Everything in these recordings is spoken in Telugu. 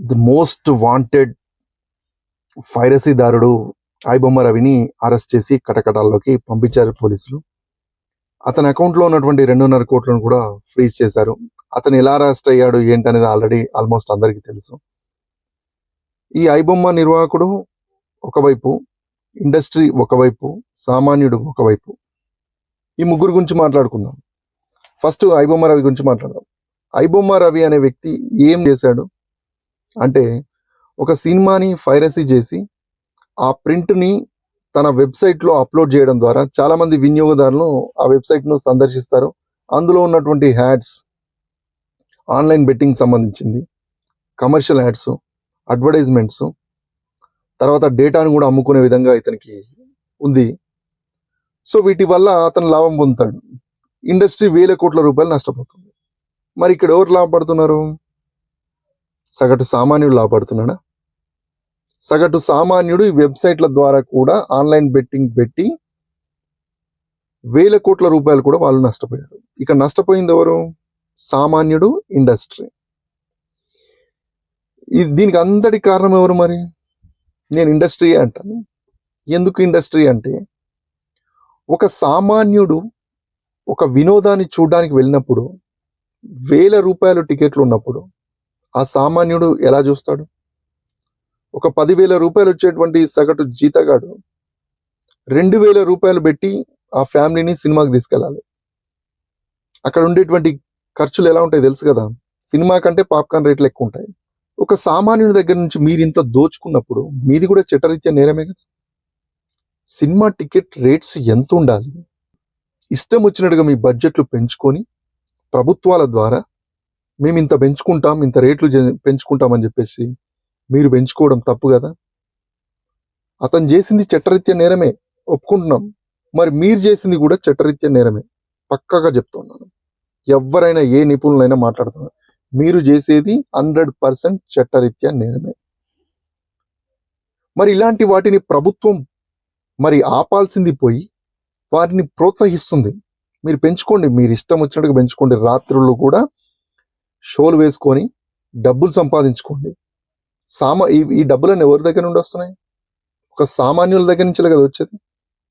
ది మోస్ట్ వాంటెడ్ ఫైరసీదారుడు ఐబొమ్మ రవిని అరెస్ట్ చేసి కటకటాల్లోకి పంపించారు పోలీసులు. అతని అకౌంట్లో ఉన్నటువంటి రెండున్నర కోట్లను కూడా ఫ్రీజ్ చేశారు. అతను ఎలా అరెస్ట్ అయ్యాడు ఏంటనేది ఆల్రెడీ ఆల్మోస్ట్ అందరికీ తెలుసు. ఈ ఐబొమ్మ నిర్వాహకుడు ఒకవైపు ఇండస్ట్రీ ఒకవైపు సామాన్యుడు ఒకవైపు. ఈ ముగ్గురు గురించి మాట్లాడుకుందాం. ఫస్ట్ ఐబొమ్మ రవి గురించి మాట్లాడదాం. ఐబొమ్మ రవి అనే వ్యక్తి ఏం చేశాడు? అంటే ఒక సినిమాని ఫైరసీ చేసి ఆ ప్రింట్ని తన వెబ్సైట్లో అప్లోడ్ చేయడం ద్వారా చాలామంది వినియోగదారులు ఆ వెబ్సైట్ను సందర్శిస్తారు. అందులో ఉన్నటువంటి హ్యాడ్స్ ఆన్లైన్ బెట్టింగ్ సంబంధించింది కమర్షియల్ యాడ్స్ అడ్వర్టైజ్మెంట్స్ తర్వాత డేటాను కూడా అమ్ముకునే విధంగా ఇతనికి ఉంది. సో వీటి వల్ల అతను లాభం పొందుతాడు. ఇండస్ట్రీ వేల కోట్ల రూపాయలు నష్టపోతుంది. మరి ఇక్కడ ఎవరు లాభపడుతున్నారు? సగటు సామాన్యుడు లాభపడుతున్నాడా? సగటు సామాన్యుడు ఈ వెబ్సైట్ల ద్వారా కూడా ఆన్లైన్ బెట్టింగ్ పెట్టి వేల కోట్ల రూపాయలు కూడా వాళ్ళు నష్టపోయారు. ఇక నష్టపోయింది ఎవరు? సామాన్యుడు ఇండస్ట్రీ. ఇది దీనికి అంతటి కారణం ఎవరు మరి? నేను ఇండస్ట్రీ అంటాను. ఎందుకు ఇండస్ట్రీ అంటే ఒక సామాన్యుడు ఒక వినోదాన్ని చూడడానికి వెళ్ళినప్పుడు వేల రూపాయలు టికెట్లు ఉన్నప్పుడు ఆ సామాన్యుడు ఎలా చూస్తాడు? ఒక పదివేల రూపాయలు వచ్చేటువంటి సగటు జీతగాడు రెండు వేల రూపాయలు పెట్టి ఆ ఫ్యామిలీని సినిమాకి తీసుకెళ్ళాలి. అక్కడ ఉండేటువంటి ఖర్చులు ఎలా ఉంటాయి తెలుసు కదా? సినిమా కంటే పాప్కార్న్ రేట్లు ఎక్కువ ఉంటాయి. ఒక సామాన్యుడి దగ్గర నుంచి మీరు ఇంత దోచుకున్నప్పుడు మీది కూడా చట్టరీత్యా నేరమే కదా? సినిమా టికెట్ రేట్స్ ఎంత ఉండాలి ఇష్టం వచ్చినట్టుగా మీ బడ్జెట్లు పెంచుకొని ప్రభుత్వాల ద్వారా మేము ఇంత పెంచుకుంటాం ఇంత రేట్లు పెంచుకుంటామని చెప్పేసి మీరు పెంచుకోవడం తప్పు కదా? అతను చేసింది చట్టరీత్యా నేరమే ఒప్పుకుంటున్నాం. మరి మీరు చేసింది కూడా చట్టరీత్యా నేరమే. పక్కాగా చెప్తున్నాను ఎవరైనా ఏ నిపుణులైనా మాట్లాడుతున్నారు. మీరు చేసేది హండ్రెడ్ పర్సెంట్ చట్టరీత్యా నేరమే. మరి ఇలాంటి వాటిని ప్రభుత్వం మరి ఆపాల్సింది పోయి వారిని ప్రోత్సహిస్తుంది. మీరు పెంచుకోండి. మీరు ఇష్టం వచ్చినట్టుగా పెంచుకోండి. రాత్రులు కూడా షోలు వేసుకొని డబ్బులు సంపాదించుకోండి. సామా ఈ ఈ డబ్బులన్నీ ఎవరి దగ్గర నుండి వస్తున్నాయి? ఒక సామాన్యుల దగ్గర నుంచే కదా వచ్చేది?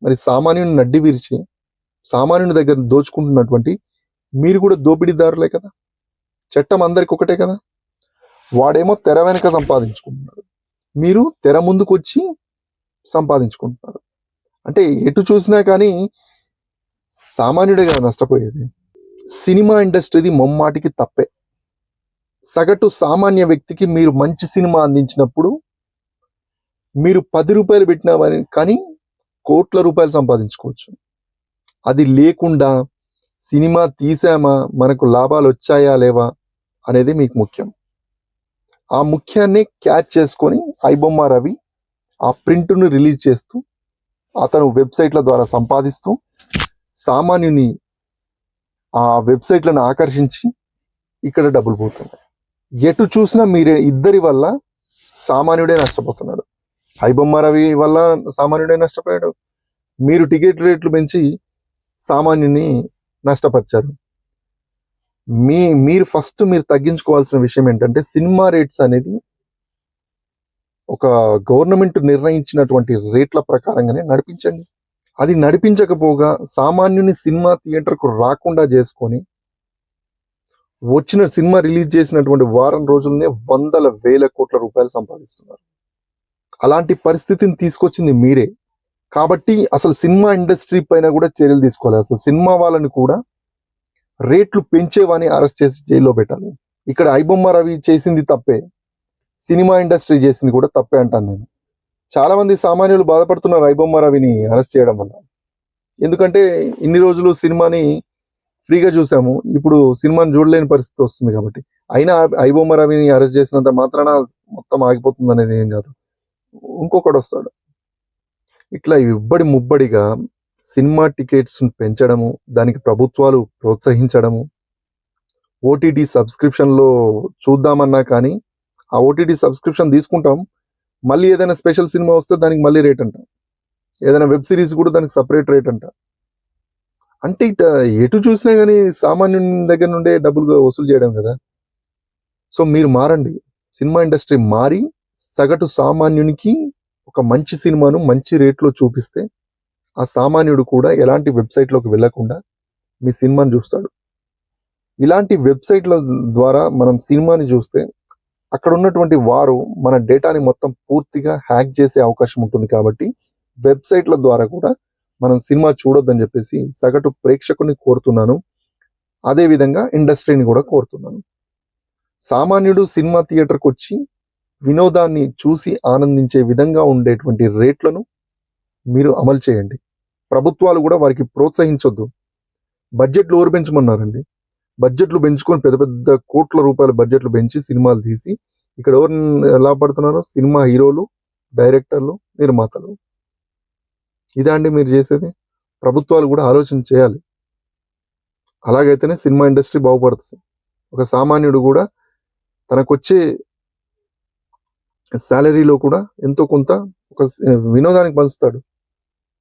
మరి సామాన్యుని నడ్డి విరిచి సామాన్యుని దగ్గర దోచుకుంటున్నటువంటి మీరు కూడా దోపిడీదారులే కదా? చట్టం అందరికి ఒకటే కదా? వాడేమో తెర వెనక సంపాదించుకుంటున్నాడు. మీరు తెర ముందుకు వచ్చి సంపాదించుకుంటున్నారు. అంటే ఎటు చూసినా కానీ సామాన్యుడే కదా నష్టపోయేది. సినిమా ఇండస్ట్రీది మొమ్మాటికి తప్పే. సగటు సామాన్య వ్యక్తికి మీరు మంచి సినిమా అందించినప్పుడు మీరు పది రూపాయలు పెట్టినామని కానీ కోట్ల రూపాయలు సంపాదించుకోవచ్చు. అది లేకుండా సినిమా తీసామా మనకు లాభాలు వచ్చాయా లేవా అనేది మీకు ముఖ్యం. ఆ ముఖ్యాన్ని క్యాచ్ చేసుకొని ఐబొమ్మ రవి ఆ ప్రింట్ను రిలీజ్ చేస్తూ అతను వెబ్సైట్ల ద్వారా సంపాదిస్తూ సామాన్యుని ఆ వెబ్సైట్లను ఆకర్షించి ఇక్కడ డబ్బులు పోతున్నాయి. ఎటు చూసినా మీరే ఇద్దరి వల్ల సామాన్యుడే నష్టపోతున్నాడు. ఐబొమ్మ రవి వల్ల సామాన్యుడే నష్టపోయాడు. మీరు టికెట్ రేట్లు పెంచి సామాన్యుని నష్టపరిచారు. మీ మీరు ఫస్ట్ మీరు తగ్గించుకోవాల్సిన విషయం ఏంటంటే సినిమా రేట్స్ అనేది ఒక గవర్నమెంట్ నిర్ణయించినటువంటి రేట్ల ప్రకారంగానే నడిపించండి. అది నడిపించకపోగా సామాన్యుని సినిమా థియేటర్కు రాకుండా చేసుకొని వచ్చిన సినిమా రిలీజ్ చేసినటువంటి వారం రోజులనే వందల వేల కోట్ల రూపాయలు సంపాదిస్తున్నారు. అలాంటి పరిస్థితిని తీసుకొచ్చింది మీరే. కాబట్టి అసలు సినిమా ఇండస్ట్రీ పైన కూడా చర్యలు తీసుకోవాలి. అసలు సినిమా వాళ్ళని కూడా రేట్లు పెంచేవాని అరెస్ట్ చేసి జైల్లో పెట్టాలి. ఇక్కడ ఐబొమ్మ రవి చేసింది తప్పే. సినిమా ఇండస్ట్రీ చేసింది కూడా తప్పే అంటాను నేను. చాలా మంది సామాన్యులు బాధపడుతున్నారు ఐబొమ్మ రవిని అరెస్ట్ చేయడం వల్ల. ఎందుకంటే ఇన్ని రోజులు సినిమాని ఫ్రీగా చూసాము. ఇప్పుడు సినిమాని చూడలేని పరిస్థితి వస్తుంది కాబట్టి. అయినా ఐబొమ్మ రవిని అరెస్ట్ చేసినంత మాత్రాన మొత్తం ఆగిపోతుంది అనేది ఏం కాదు. ఇంకొకడు వస్తాడు. ఇట్లా ఇబ్బడి ముబ్బడిగా సినిమా టికెట్స్ పెంచడము దానికి ప్రభుత్వాలు ప్రోత్సహించడము ఓటీటీ సబ్స్క్రిప్షన్లో చూద్దామన్నా కానీ ఆ ఓటీటీ సబ్స్క్రిప్షన్ తీసుకుంటాం. మళ్ళీ ఏదైనా స్పెషల్ సినిమా వస్తే దానికి మళ్ళీ రేట్ అంట. ఏదైనా వెబ్ సిరీస్ కూడా దానికి సపరేట్ రేట్ అంట. అంటే ఇట ఎటు చూసినా కానీ సామాన్యుని దగ్గర నుండే డబ్బులు వసూలు చేయడం కదా. సో మీరు మారండి. సినిమా ఇండస్ట్రీ మారి సగటు సామాన్యునికి ఒక మంచి సినిమాను మంచి రేట్లో చూపిస్తే ఆ సామాన్యుడు కూడా ఎలాంటి వెబ్సైట్లోకి వెళ్ళకుండా మీ సినిమాని చూస్తాడు. ఇలాంటి వెబ్సైట్ల ద్వారా మనం సినిమాని చూస్తే అక్కడ ఉన్నటువంటి వారు మన డేటాని మొత్తం పూర్తిగా హ్యాక్ చేసే అవకాశం ఉంటుంది కాబట్టి వెబ్సైట్ల ద్వారా కూడా మనం సినిమా చూడొద్దని చెప్పేసి సగటు ప్రేక్షకుని కోరుతున్నాను. అదే విధంగా ఇండస్ట్రీని కూడా కోరుతున్నాను. సామాన్యుడు సినిమా థియేటర్కి వచ్చి వినోదాన్ని చూసి ఆనందించే విధంగా ఉండేటువంటి రేట్లను మీరు అమలు చేయండి. ప్రభుత్వాలు కూడా వారికి ప్రోత్సహించొద్దు. బడ్జెట్లు ఎవరు పెంచమన్నారండి? బడ్జెట్లు పెంచుకొని పెద్ద పెద్ద కోట్ల రూపాయల బడ్జెట్లు పెంచి సినిమాలు తీసి ఇక్కడ ఎవరు ఎలా పడుతున్నారో? సినిమా హీరోలు డైరెక్టర్లు నిర్మాతలు. ఇదా అండి మీరు చేసేది? ప్రభుత్వాలు కూడా ఆలోచన చేయాలి. అలాగైతేనే సినిమా ఇండస్ట్రీ బాగుపడుతుంది. ఒక సామాన్యుడు కూడా తనకొచ్చే శాలరీలో కూడా ఎంతో కొంత ఒక వినోదానికి పంచుతాడు.